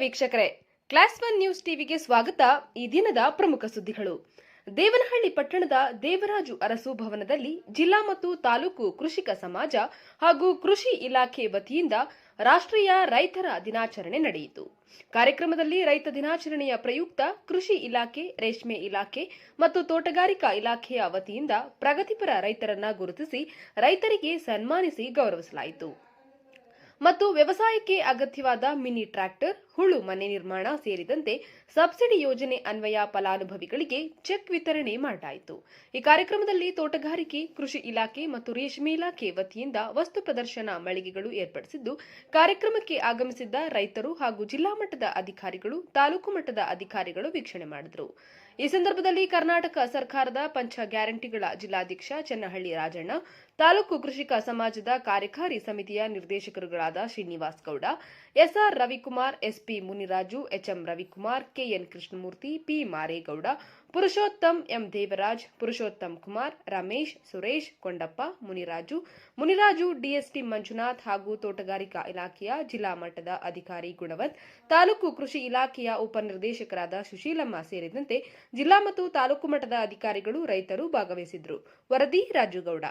ವೀಕ್ಷಕರೇ. Class one news ಟಿವಿಗೆ ಸ್ವಾಗತ. ಈ ದಿನದ ಪ್ರಮುಖ ಸುದ್ದಿಗಳು. ದೇವನಹಳ್ಳಿ ಪಟ್ಟಣದ ದೇವರಾಜು ಅರಸು ಭವನದಲ್ಲಿ ಜಿಲ್ಲಾ ಮತ್ತು ತಾಲೂಕು ಕೃಷಿಕ ಸಮಾಜ ಹಾಗೂ ಕೃಷಿ ಇಲಾಖೆ ವತಿಯಿಂದ ರಾಷ್ಟ್ರೀಯ ರೈತರ ದಿನಾಚರಣೆ ನಡೆಯಿತು. ಕಾರ್ಯಕ್ರಮದಲ್ಲಿ ರೈತ ದಿನಾಚರಣೆಯ ಪ್ರಯುಕ್ತ ಕೃಷಿ ಇಲಾಖೆ, ರೇಷ್ಮೆ ಇಲಾಖೆ ಮತ್ತು ತೋಟಗಾರಿಕಾ ಇಲಾಖೆಯ ವತಿಯಿಂದ ಪ್ರಗತಿಪರ ರೈತರನ್ನ ಗುರುತಿಸಿ ರೈತರಿಗೆ ಸನ್ಮಾನಿಸಿ ಗೌರವಿಸಲಾಯಿತು. ಮತ್ತು ವ್ಯವಸಾಯಕ್ಕೆ ಅಗತ್ಯವಾದ ಮಿನಿ ಟ್ರ್ಯಾಕ್ಟರ್, ಹುಳು ಮನೆ ನಿರ್ಮಾಣ ಸೇರಿದಂತೆ ಸಬ್ಸಿಡಿ ಯೋಜನೆ ಅನ್ವಯ ಫಲಾನುಭವಿಗಳಿಗೆ ಚೆಕ್ ವಿತರಣೆ ಮಾಡಲಾಯಿತು ಈ ಕಾರ್ಯಕ್ರಮದಲ್ಲಿ ತೋಟಗಾರಿಕೆ, ಕೃಷಿ ಇಲಾಖೆ ಮತ್ತು ರೇಷ್ಮೆ ಇಲಾಖೆ ವತಿಯಿಂದ ವಸ್ತು ಪ್ರದರ್ಶನ ಮಳಿಗೆಗಳು ಏರ್ಪಡಿಸಿದ್ದು, ಕಾರ್ಯಕ್ರಮಕ್ಕೆ ಆಗಮಿಸಿದ್ದ ರೈತರು ಹಾಗೂ ಜಿಲ್ಲಾ ಮಟ್ಟದ ಅಧಿಕಾರಿಗಳು, ತಾಲೂಕು ಮಟ್ಟದ ಅಧಿಕಾರಿಗಳು ವೀಕ್ಷಣೆ ಮಾಡಿದರು. ಈ ಸಂದರ್ಭದಲ್ಲಿ ಕರ್ನಾಟಕ ಸರ್ಕಾರದ ಪಂಚ ಗ್ಯಾರಂಟಿಗಳ ಜಿಲ್ಲಾಧ್ಯಕ್ಷ ಚನ್ನಹಳ್ಳಿ ರಾಜಣ್ಣ, ತಾಲೂಕು ಕೃಷಿಕ ಸಮಾಜದ ಕಾರ್ಯಕಾರಿ ಸಮಿತಿಯ ನಿರ್ದೇಶಕರುಗಳಾದ Srinivas Gowda, SR Ravikumar, SP Muniraju, HM Ravikumar, KN Krishnamurthy, P Maregowda, Purushottam M Devaraj, Purushottam Kumar, Ramesh, Suresh, Kondappa, Muniraju Muniraju DST Manjunath ಹಾಗೂ ತೋಟಗಾರಿಕಾ ಇಲಾಖೆಯ ಜಿಲ್ಲಾ ಮಟ್ಟದ ಅಧಿಕಾರಿ ಗುಣವತ್, ತಾಲೂಕು ಕೃಷಿ ಇಲಾಖೆಯ ಉಪನಿರ್ದೇಶಕರಾದ ಸುಶೀಲಮ್ಮ ಸೇರಿದಂತೆ ಜಿಲ್ಲಾ ಮತ್ತು ತಾಲೂಕು ಮಟ್ಟದ ಅಧಿಕಾರಿಗಳು ರೈತರು ಭಾಗವಹಿಸಿದ್ರು ವರದಿ ರಾಜುಗೌಡ.